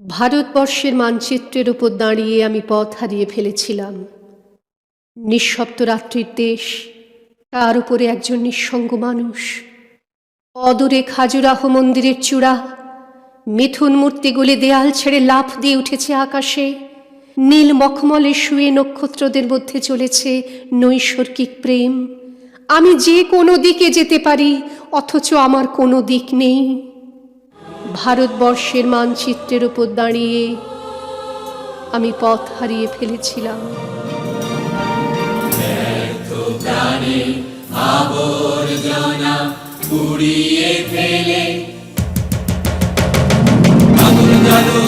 ভারতবর্ষের মানচিত্রের উপর দাঁড়িয়ে আমি পথ হারিয়ে ফেলেছিলাম। নিঃশব্দ রাত্রির দেশ, তার উপরে একজন নিঃসঙ্গ মানুষ। অদূরে খাজুরাহ মন্দিরের চূড়া, মিথুন মূর্তিগুলি দেয়াল ছেড়ে লাফ দিয়ে উঠেছে আকাশে। নীল মখমলে শুয়ে নক্ষত্রদের মধ্যে চলেছে নৈসর্গিক প্রেম। আমি যে কোনো দিকে যেতে পারি, অথচ আমার কোনো দিক নেই। ভারতবর্ষের মানচিত্রের উপর দাঁড়িয়ে আমি পথ হারিয়ে ফেলেছিলাম। আগুন জ্বালো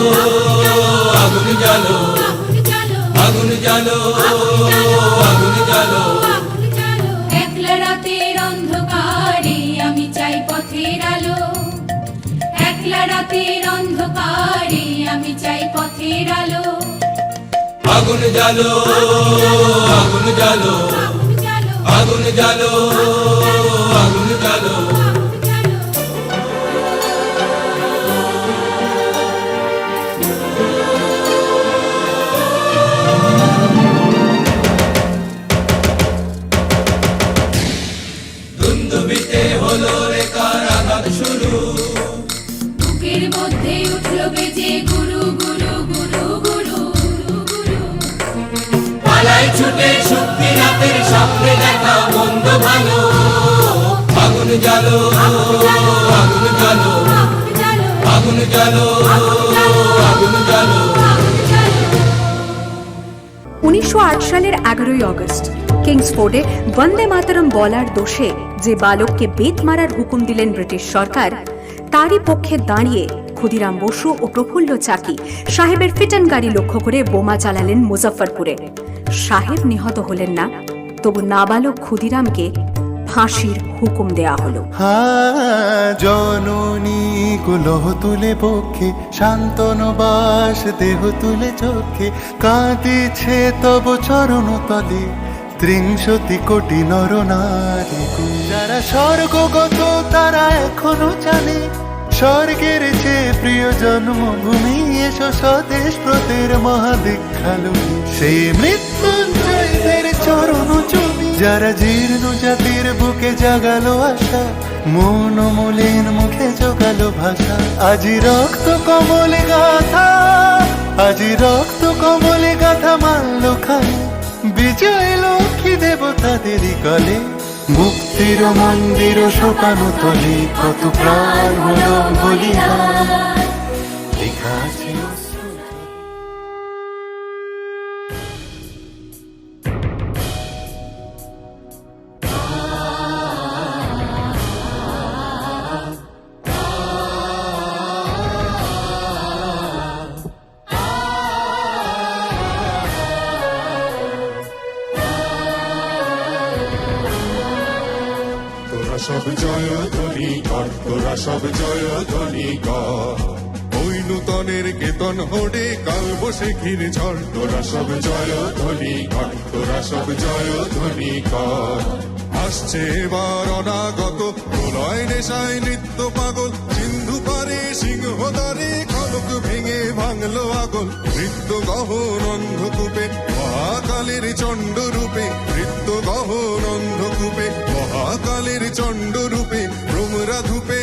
আগুন জ্বালো আগুন রাতের অন্ধকারে আমি চাই পথের আলো। আগুন জ্বালো আগুন জ্বালো আগুন জ্বালো আগুন জ্বালো। দুন্দুবিতে হলো রে কারাগার শুরু। উঠল বেজে উনিশশো সালের এগারোই অগস্ট কিংসফোর্ডে বন্দে মাতরম বলার দোষে যে বালককে বেত মারার হুকুম দিলেন ব্রিটিশ সরকার, তারই পক্ষে দাঁড়িয়ে ক্ষুদিরাম বসু ও প্রফুল্ল চাকি সাহেবের ফিটন গাড়ি লক্ষ্য করে বোমা চালালেন মুজফ্ফরপুরে। সাহেব নিহত হলেন না, তবু নাবালক ক্ষুদিরামকে ফাঁসির হুকুম দেয়া হলো। জননী কুলহ তুলে পক্ষে, শান্তন বাস দেহ তুলে চোখে কাঁদিছে তব চরণ তলে, ত্রিংশতি কোটি নর নারী যারা স্বর্গগত তারা এখনও জানে স্বর্গের চেয়ে প্রিয় জন্মভূমি, এসো স্বদেশ প্রতের মহাদীক্ষালু সেই মৃত্যুঞ্জয়দের চরণ চুমি যারা জীর্ণ জাতির বুকে জাগালো আশা, মন মলিন মুখে জোগালো ভাষা। আজি রক্ত কমলে গাথা, আজি রক্ত কমলে গাথা মানল খাই বিজয় লক্ষ্মী দেবতাদেরই কলে। মুক্তির মন্দির শোকানো তলে কত প্রাণ হলো বলিদান তোরা সব জয় ধ্বনি কর, তোরা সব জয় ধ্বনি কর। ওই নূতনের কেতন হোডে কাল বসে ঘির ঝড়, তোরা সব জয় ধ্বনি কর, তোরা সব জয় ধ্বনি কর। আসছে এবার অনাগত, প্রলয় নেশায় নৃত্য পাগল, সিন্ধু পারে সিংহ দ্বারে খলক ভেঙে ভাঙলো আগল। নৃত্য গহন অন্ধকূপে, মহাকালের চণ্ড রূপে নৃত্য গহন অন্ধকূপে মহাকালের চণ্ড রূপে ভ্রমরা ধূপে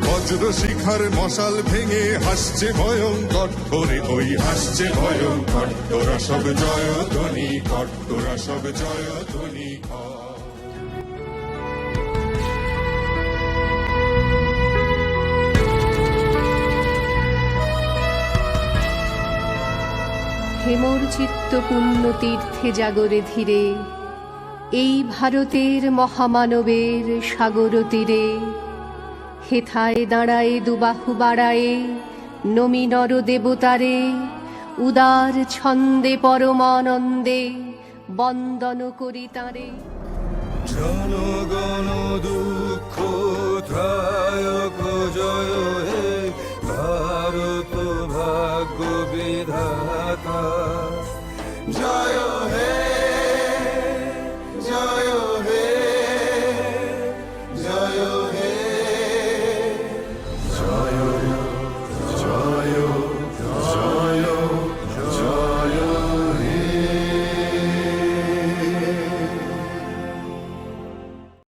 বজ্র শিখার মশাল ভেঙে হাসছে ভয়ঙ্কর ওরে ওই হাসছে ভয়ঙ্কর তোরা সব জয় ধ্বনি কর, তোরা সব জয় ধ্বনি হেমর চিত্ত পুণ্য তীর্থে জাগরে ধীরে এই ভারতের মহামানবের সাগর তীরে। হেথায় দাঁড়ায় দুবাহু বাড়ায়ে নমি নর দেবতারে উদার ছন্দে পরমানন্দে বন্দন করি তাঁরে। জনগণ